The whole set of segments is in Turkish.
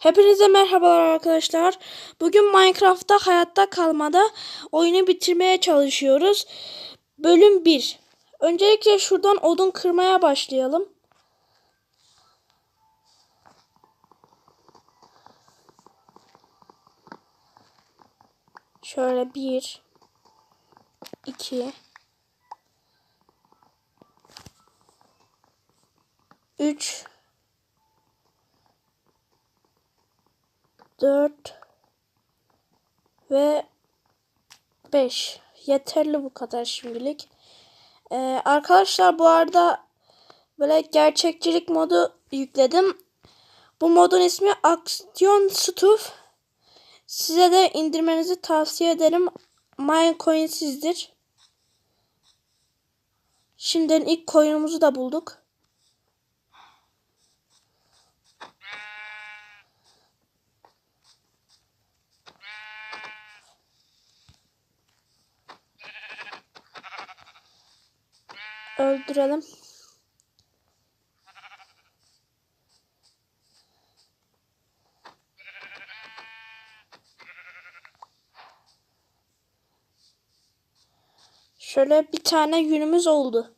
Hepinize merhabalar arkadaşlar. Bugün Minecraft'ta hayatta kalmada oyunu bitirmeye çalışıyoruz. Bölüm 1. Öncelikle şuradan odun kırmaya başlayalım. Şöyle 1 2 3 4 ve 5. Yeterli bu kadar şimdilik. Ee, arkadaşlar bu arada böyle gerçekçilik modu yükledim. Bu modun ismi Action Stuf. Size de indirmenizi tavsiye ederim. Minecoin'sizdir. Şimdiden ilk coin'umuzu da bulduk. Öldürelim. Şöyle bir tane yünümüz oldu.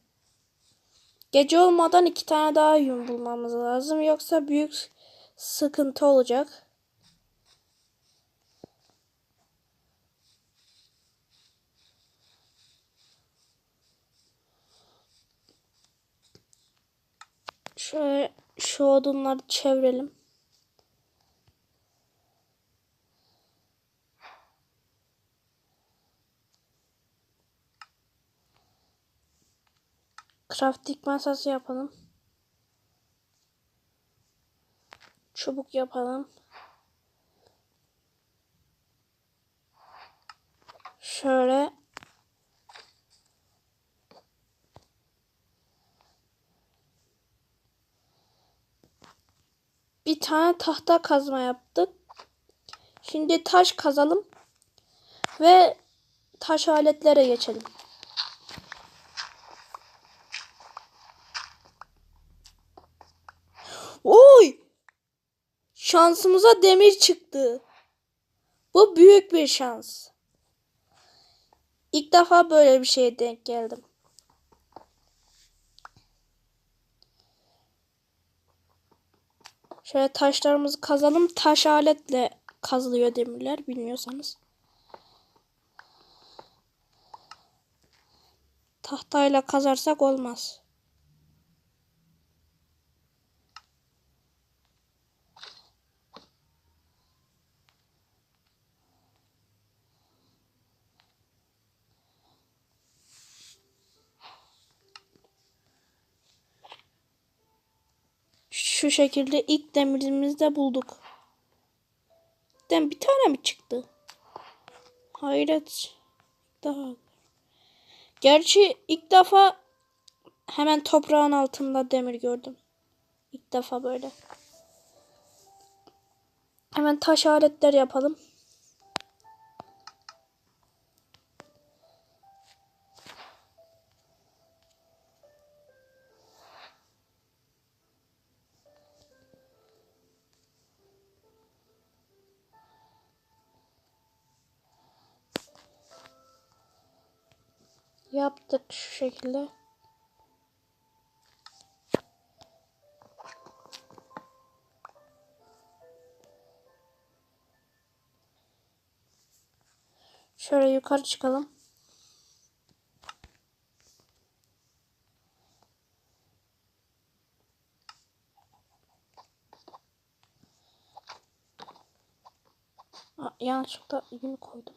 Gece olmadan iki tane daha yün bulmamız lazım. Yoksa büyük sıkıntı olacak. Şöyle şu odunları çevirelim. Crafting masası yapalım. Çubuk yapalım. Şöyle bir tane tahta kazma yaptık. Şimdi taş kazalım ve taş aletlere geçelim. Oy! Şansımıza demir çıktı. Bu büyük bir şans. İlk defa böyle bir şeye denk geldim. Şöyle taşlarımızı kazalım. Taş aletle kazılıyor demirler bilmiyorsanız. Tahtayla kazarsak olmaz. Şu şekilde ilk demirimizi de bulduk. Dem bir tane mi çıktı? Hayret. Daha. Gerçi ilk defa hemen toprağın altında demir gördüm. İlk defa böyle. Hemen taş aletler yapalım. Yaptık şu şekilde. Şöyle yukarı çıkalım. Aa, yanlışlıkla yün koydum.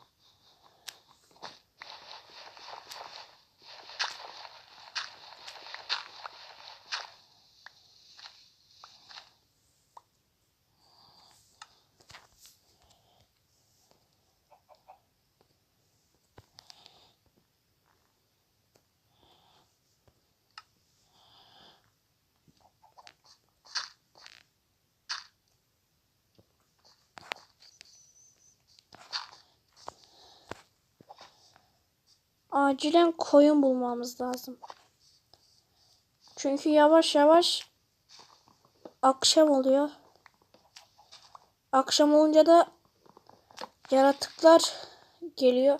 Acilen koyun bulmamız lazım. Çünkü yavaş yavaş akşam oluyor. Akşam olunca da yaratıklar geliyor.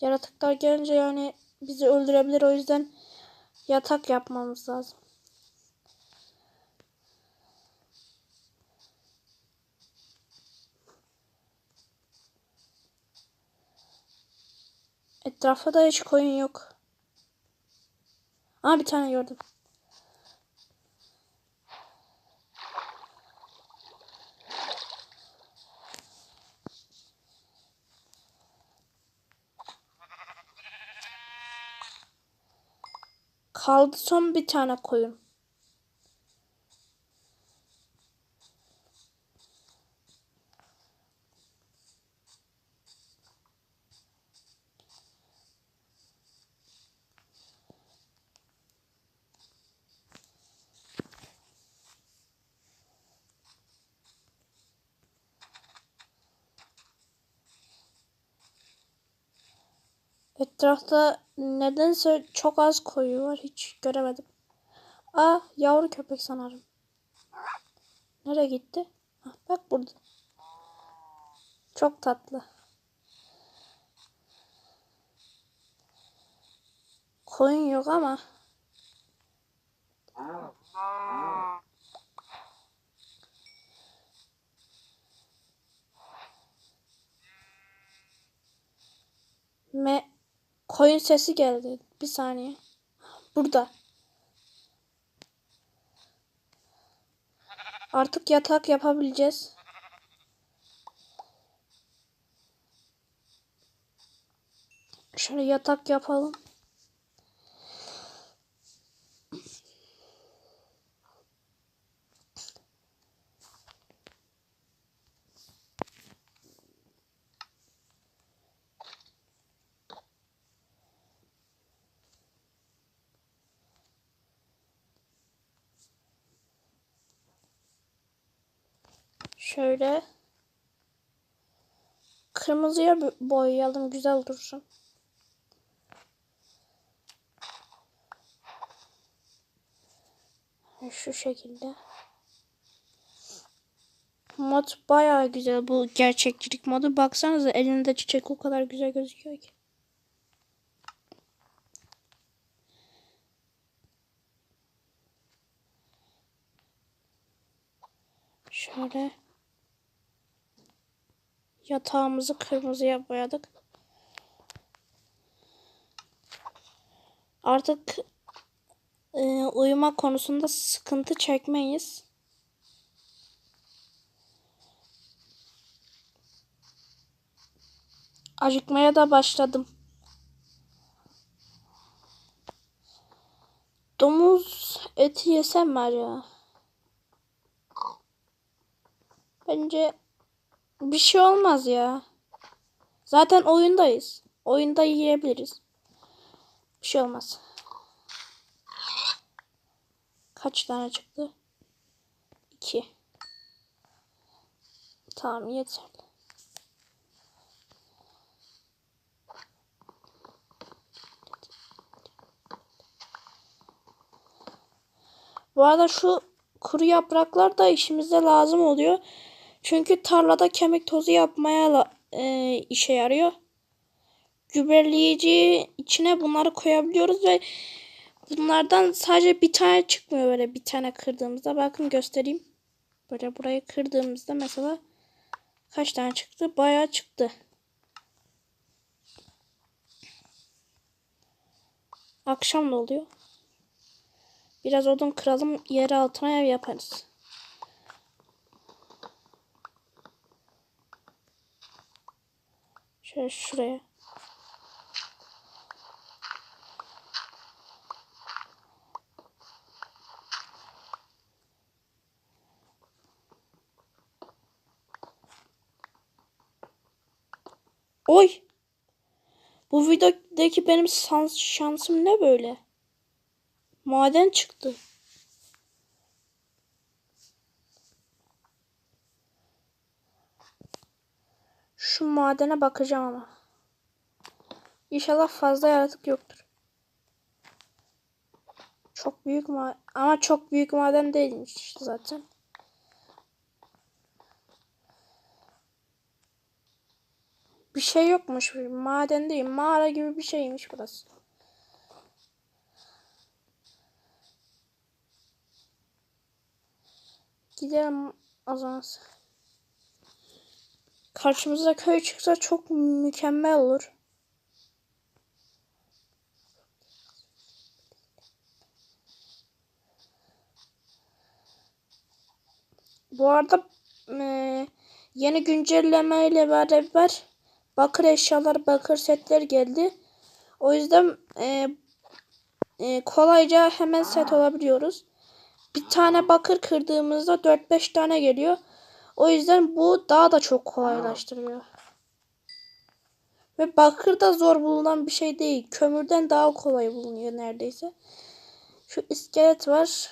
Yaratıklar gelince yani bizi öldürebilir o yüzden yatak yapmamız lazım. Etrafta da hiç koyun yok. Aa bir tane gördüm. Kaldı son bir tane koyun. Etrafta nedense çok az koyu var. Hiç göremedim. Aa yavru köpek sanırım. Nereye gitti? Hah, bak burada. Çok tatlı. Koyun yok ama. Me koyun sesi geldi. Bir saniye. Burada. Artık yatak yapabileceğiz. Şöyle yatak yapalım. Şöyle kırmızıya bo- boyayalım güzel dursun. Şu şekilde. Mod bayağı güzel bu gerçekçilik modu. Baksanıza elinde çiçek o kadar güzel gözüküyor ki. Şöyle yatağımızı kırmızıya boyadık. Artık e, uyuma konusunda sıkıntı çekmeyiz. Acıkmaya da başladım. Domuz eti yesem var ya. Bence bir şey olmaz ya. Zaten oyundayız. Oyunda yiyebiliriz. Bir şey olmaz. Kaç tane çıktı? İki. Tamam yeterli. Bu arada şu kuru yapraklar da işimize lazım oluyor. Çünkü tarlada kemik tozu yapmaya e, işe yarıyor. Gübreleyici içine bunları koyabiliyoruz ve bunlardan sadece bir tane çıkmıyor böyle bir tane kırdığımızda. Bakın göstereyim. Böyle burayı kırdığımızda mesela kaç tane çıktı? Bayağı çıktı. Akşam da oluyor. Biraz odun kıralım, yer altına ev yaparız. Şöyle şuraya. Oy! Bu videodaki benim şansım ne böyle? Maden çıktı. Şu madene bakacağım ama. İnşallah fazla yaratık yoktur. Çok büyük maden. Ama çok büyük maden değilmiş işte zaten. Bir şey yokmuş. Maden değil. Mağara gibi bir şeymiş burası. Gidelim o zaman. Karşımıza köy çıksa çok mükemmel olur. Bu arada eee, yeni güncelleme ile beraber bakır eşyalar, bakır setler geldi. O yüzden eee, eee, kolayca hemen set olabiliyoruz. Bir tane bakır kırdığımızda 4-5 tane geliyor. O yüzden bu daha da çok kolaylaştırıyor. Ve bakır da zor bulunan bir şey değil. Kömürden daha kolay bulunuyor neredeyse. Şu iskelet var.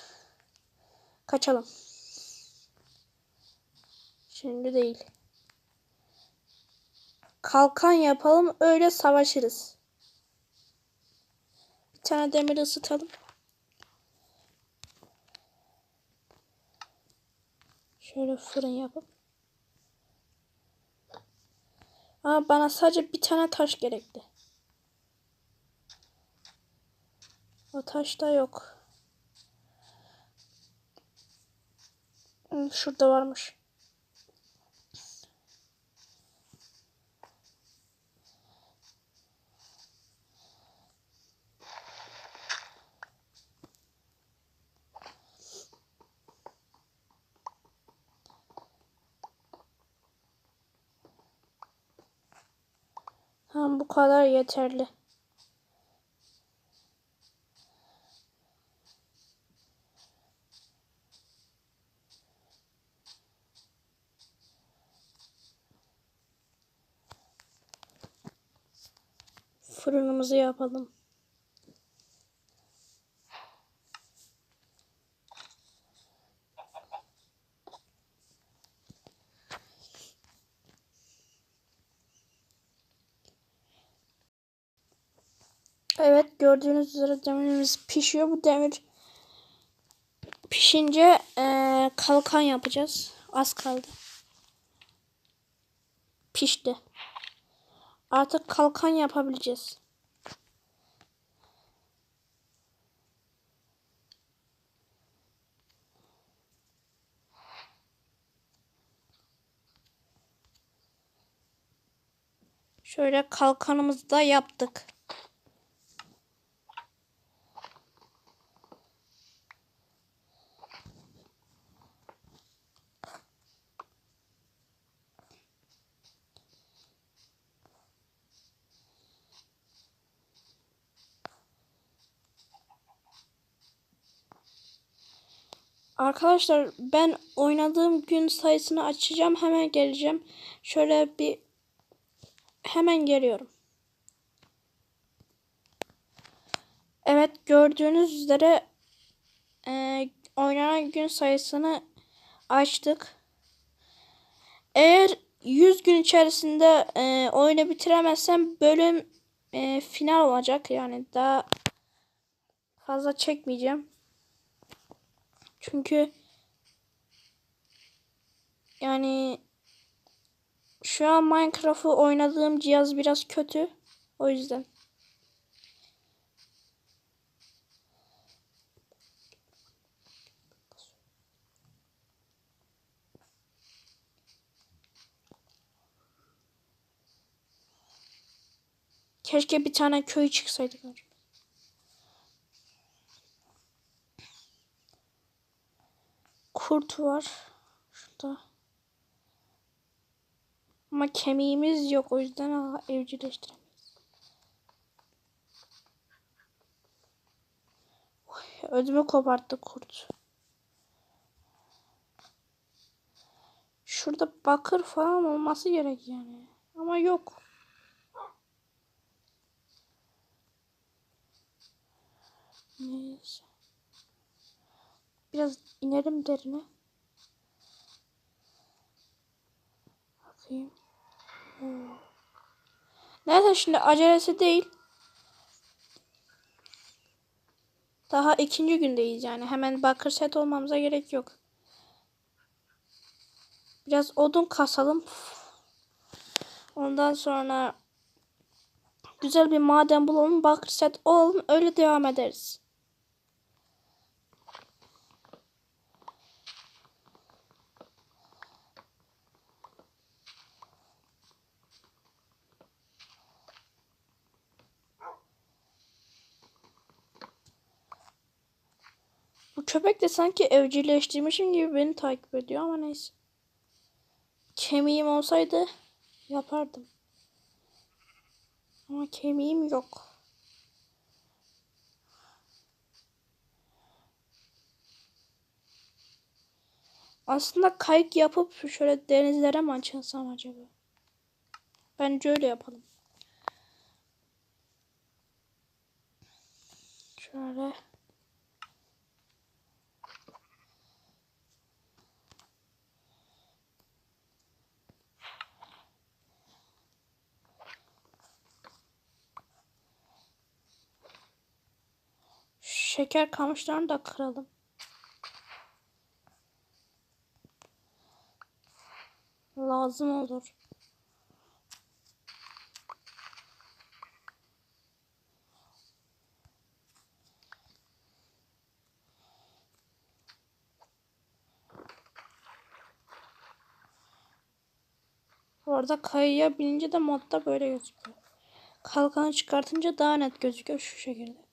Kaçalım. Şimdi değil. Kalkan yapalım öyle savaşırız. Bir tane demir ısıtalım. Şöyle fırın yapıp. Ama bana sadece bir tane taş gerekti. O taş da yok. Hı, Şurada varmış. Tamam bu kadar yeterli. Fırınımızı yapalım. Evet gördüğünüz üzere demirimiz pişiyor. Bu demir pişince eee, kalkan yapacağız. Az kaldı. Pişti. Artık kalkan yapabileceğiz. Şöyle kalkanımızı da yaptık. Arkadaşlar ben oynadığım gün sayısını açacağım. Hemen geleceğim. Şöyle bir hemen geliyorum. Evet gördüğünüz üzere e, oynanan gün sayısını açtık. Eğer 100 gün içerisinde e, oyunu bitiremezsem bölüm e, final olacak. Yani daha fazla çekmeyeceğim. Çünkü yani şu an Minecraft'ı oynadığım cihaz biraz kötü. O yüzden. Keşke bir tane köy çıksaydı. Kurt var. Şurada. Ama kemiğimiz yok. O yüzden aa, evcilleştiremeyiz. Ödümü koparttı kurt. Şurada bakır falan olması gerek yani. Ama yok. Neyse. Biraz inerim derine. Bakayım. Hmm. Neyse şimdi acelesi değil. Daha ikinci gündeyiz yani. Hemen bakır set olmamıza gerek yok. Biraz odun kasalım. Ondan sonra güzel bir maden bulalım. Bakır set olalım. Öyle devam ederiz. Köpek de sanki evcilleştirmişim gibi beni takip ediyor ama neyse. Kemiğim olsaydı yapardım. Ama kemiğim yok. Aslında kayık yapıp şöyle denizlere mi açılsam acaba? Bence öyle yapalım. Şöyle. Şeker kamışlarını da kıralım. Lazım olur. Orada kayıya binince de modda böyle gözüküyor. Kalkanı çıkartınca daha net gözüküyor şu şekilde.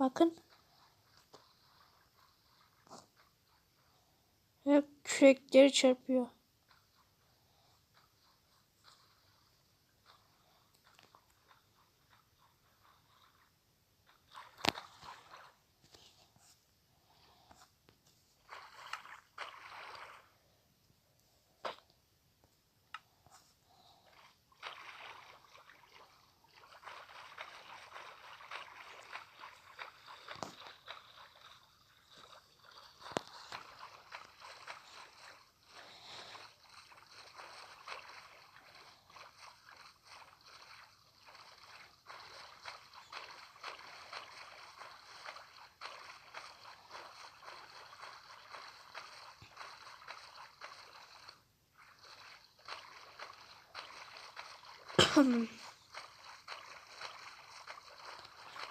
Bakın. Ve kürekleri çarpıyor.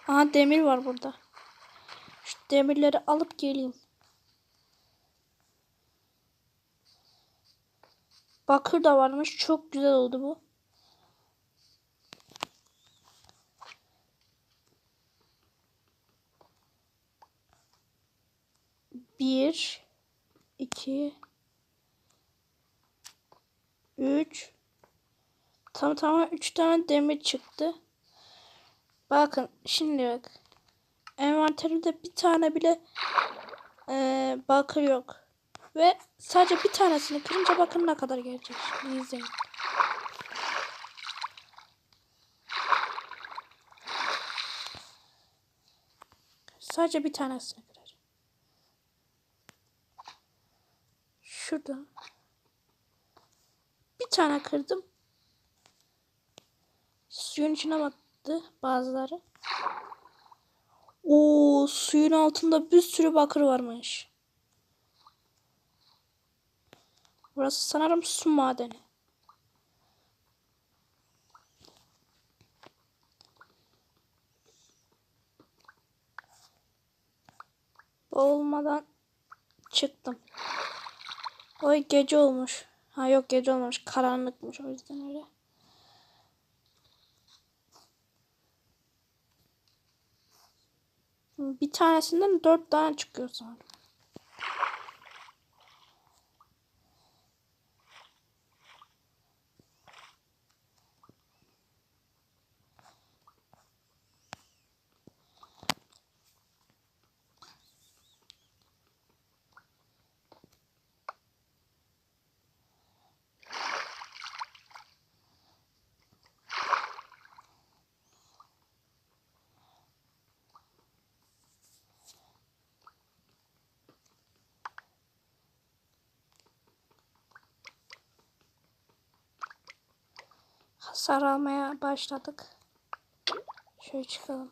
Aha demir var burada. Şu demirleri alıp geleyim. Bakır da varmış. Çok güzel oldu bu. Bir, iki, üç. Tam tamam üç tane demir çıktı. Bakın şimdi bak. Envanterimde bir tane bile e, bakır yok. Ve sadece bir tanesini kırınca bakın ne kadar gelecek. Şimdi izleyin. Sadece bir tanesini kıracağım. Şurada. Bir tane kırdım. Suyun içine battı bazıları. Oo, suyun altında bir sürü bakır varmış. Burası sanırım su madeni. Boğulmadan çıktım. Oy gece olmuş. Ha yok gece olmamış. Karanlıkmış o yüzden öyle. Bir tanesinden dört tane çıkıyor sanırım. Hasar başladık. Şöyle çıkalım.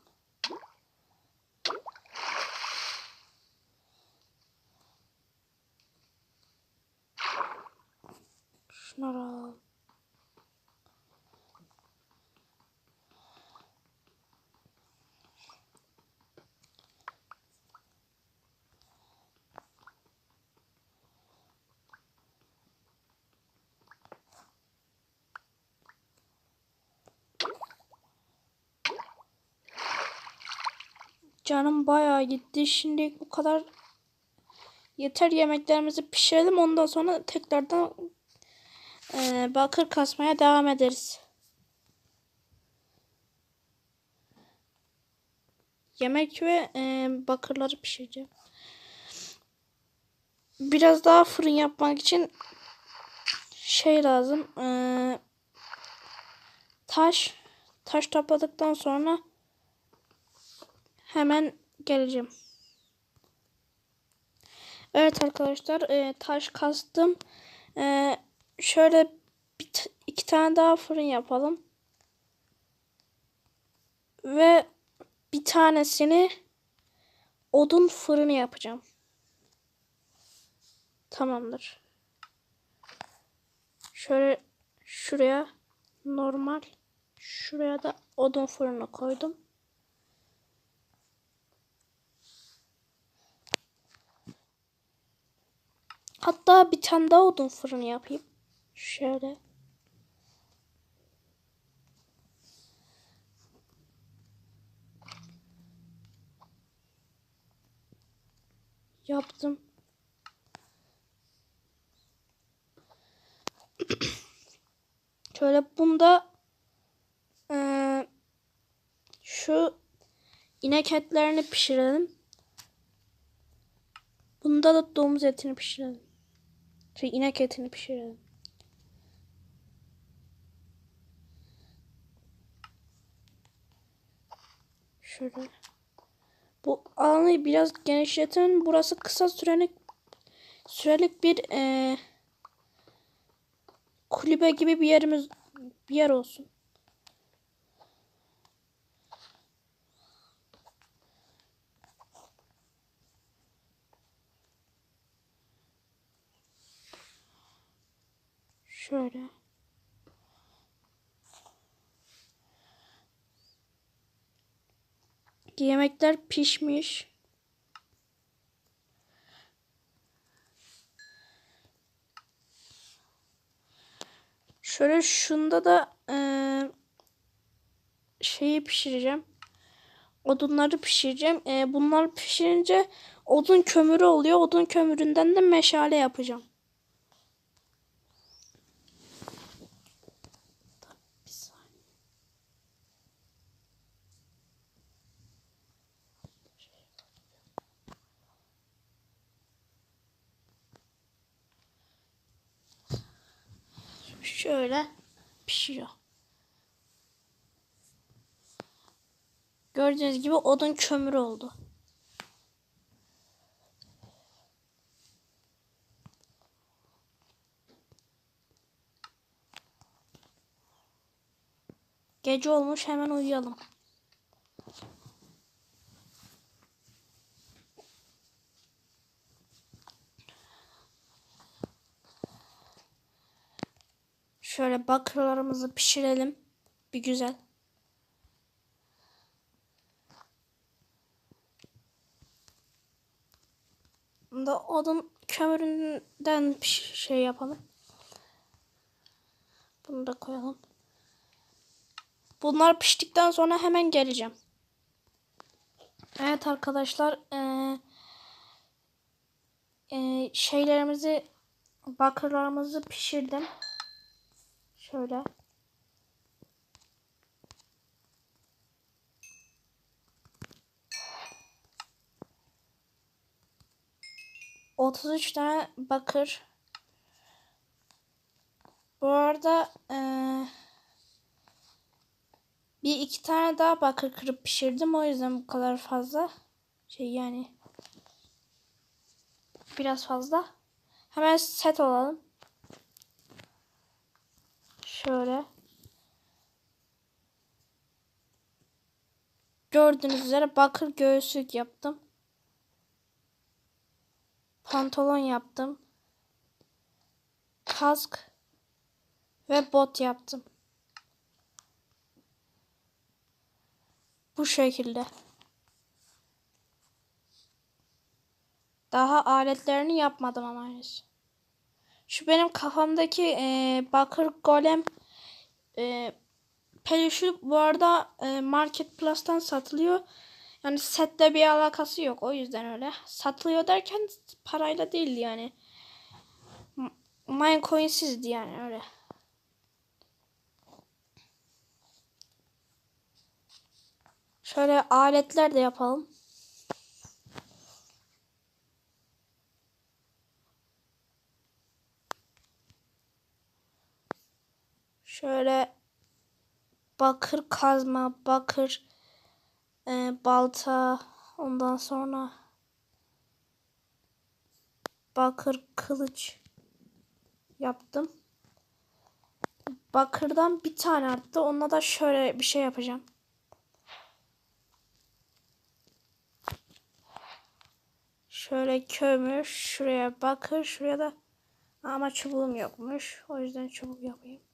Canım bayağı gitti. Şimdi bu kadar yeter yemeklerimizi pişirelim. Ondan sonra tekrardan e, bakır kasmaya devam ederiz. Yemek ve e, bakırları pişireceğim. Biraz daha fırın yapmak için şey lazım. e, taş. Taş topladıktan sonra hemen geleceğim. Evet arkadaşlar e, taş kastım. E, şöyle bir iki tane daha fırın yapalım. Ve bir tanesini odun fırını yapacağım. Tamamdır. Şöyle şuraya normal şuraya da odun fırını koydum. Hatta bir tane daha odun fırını yapayım. Şöyle. Yaptım. Şöyle bunda eee, şu inek etlerini pişirelim. Bunda da domuz etini pişirelim. Şey, inek etini pişirelim. Şöyle. Bu alanı biraz genişletin. Burası kısa sürelik sürelik bir eee, kulübe gibi bir yerimiz bir yer olsun. Şöyle. Yemekler pişmiş. Şöyle şunda da eee, şeyi pişireceğim. Odunları pişireceğim. Eee, bunlar pişirince odun kömürü oluyor. Odun kömüründen de meşale yapacağım. Bir saniye. Şöyle pişiyor. Gördüğünüz gibi odun kömürü oldu. Gece olmuş hemen uyuyalım. Şöyle bakırlarımızı pişirelim. Bir güzel. Da odun kömüründen piş- şey yapalım. Bunu da koyalım. Bunlar piştikten sonra hemen geleceğim. Evet arkadaşlar eee, eee, şeylerimizi bakırlarımızı pişirdim. Şöyle. Otuz üç tane bakır. Bu arada eee, bir iki tane daha bakır kırıp pişirdim. O yüzden bu kadar fazla. Şey yani. Biraz fazla. Hemen set olalım. Şöyle. Gördüğünüz üzere bakır göğüslük yaptım. Pantolon yaptım. Kask ve bot yaptım. Bu şekilde. Daha aletlerini yapmadım ama henüz. Şu benim kafamdaki eee, bakır golem eee peluşu bu arada eee, Market Plus'tan satılıyor. Yani setle bir alakası yok. O yüzden öyle. Satılıyor derken parayla değildi yani. Minecoin'sizdi yani öyle. Şöyle aletler de yapalım. Şöyle bakır kazma, bakır e, balta, ondan sonra bakır kılıç yaptım. Bakırdan bir tane arttı. Onunla da şöyle bir şey yapacağım. Şöyle kömür, şuraya bakır, şuraya da ama çubuğum yokmuş. O yüzden çubuk yapayım.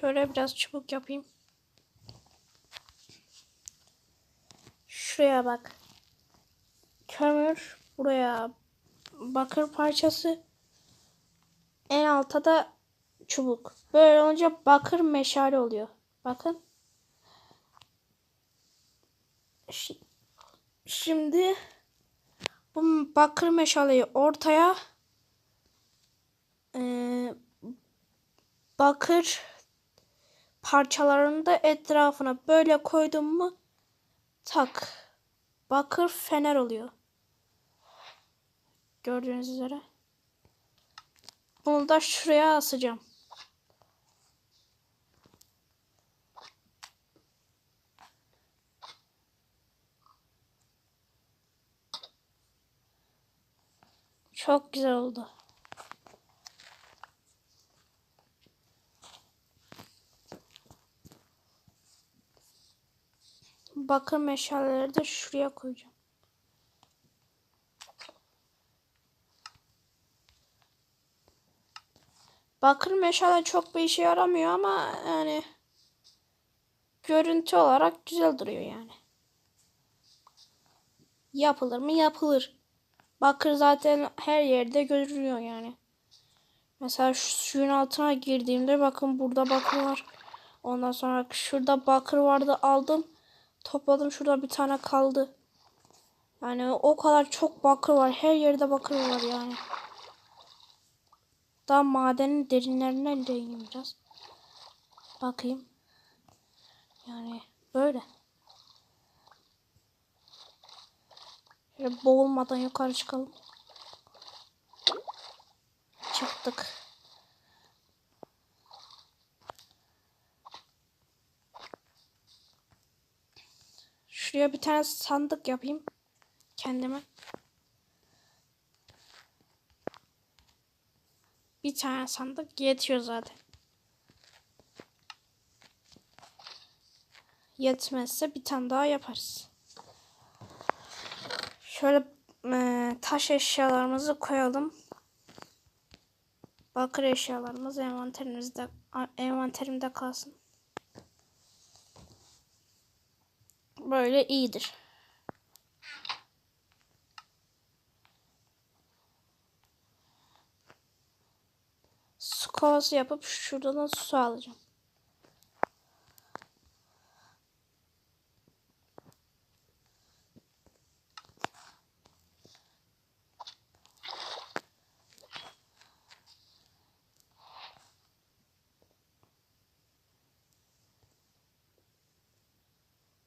Şöyle biraz çubuk yapayım. Şuraya bak. Kömür, buraya bakır parçası. En alta da çubuk. Böyle olunca bakır meşale oluyor. Bakın. Şi- Şimdi bu bakır meşaleyi ortaya eee, bakır parçalarını da etrafına böyle koydum mu tak bakır fener oluyor. Gördüğünüz üzere. Bunu da şuraya asacağım. Çok güzel oldu. Bakır meşaleleri de şuraya koyacağım. Bakır meşale çok bir işe yaramıyor ama yani görüntü olarak güzel duruyor yani. Yapılır mı? Yapılır. Bakır zaten her yerde görünüyor yani. Mesela şu suyun altına girdiğimde bakın burada bakır var. Ondan sonra şurada bakır vardı aldım. Topladım şurada bir tane kaldı. Yani o kadar çok bakır var. Her yerde bakır var yani. Daha madenin derinlerinden de ineyim biraz. Bakayım. Yani böyle. Şöyle boğulmadan yukarı çıkalım. Çıktık. Şuraya bir tane sandık yapayım. Kendime. Bir tane sandık yetiyor zaten. Yetmezse bir tane daha yaparız. Şöyle e, taş eşyalarımızı koyalım. Bakır eşyalarımız envanterimizde envanterimde kalsın. Böyle iyidir. Su kovası yapıp şuradan da su alacağım.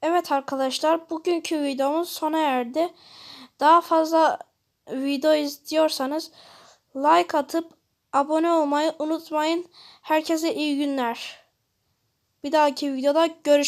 Evet arkadaşlar bugünkü videomuz sona erdi. Daha fazla video istiyorsanız like atıp abone olmayı unutmayın. Herkese iyi günler. Bir dahaki videoda görüşürüz.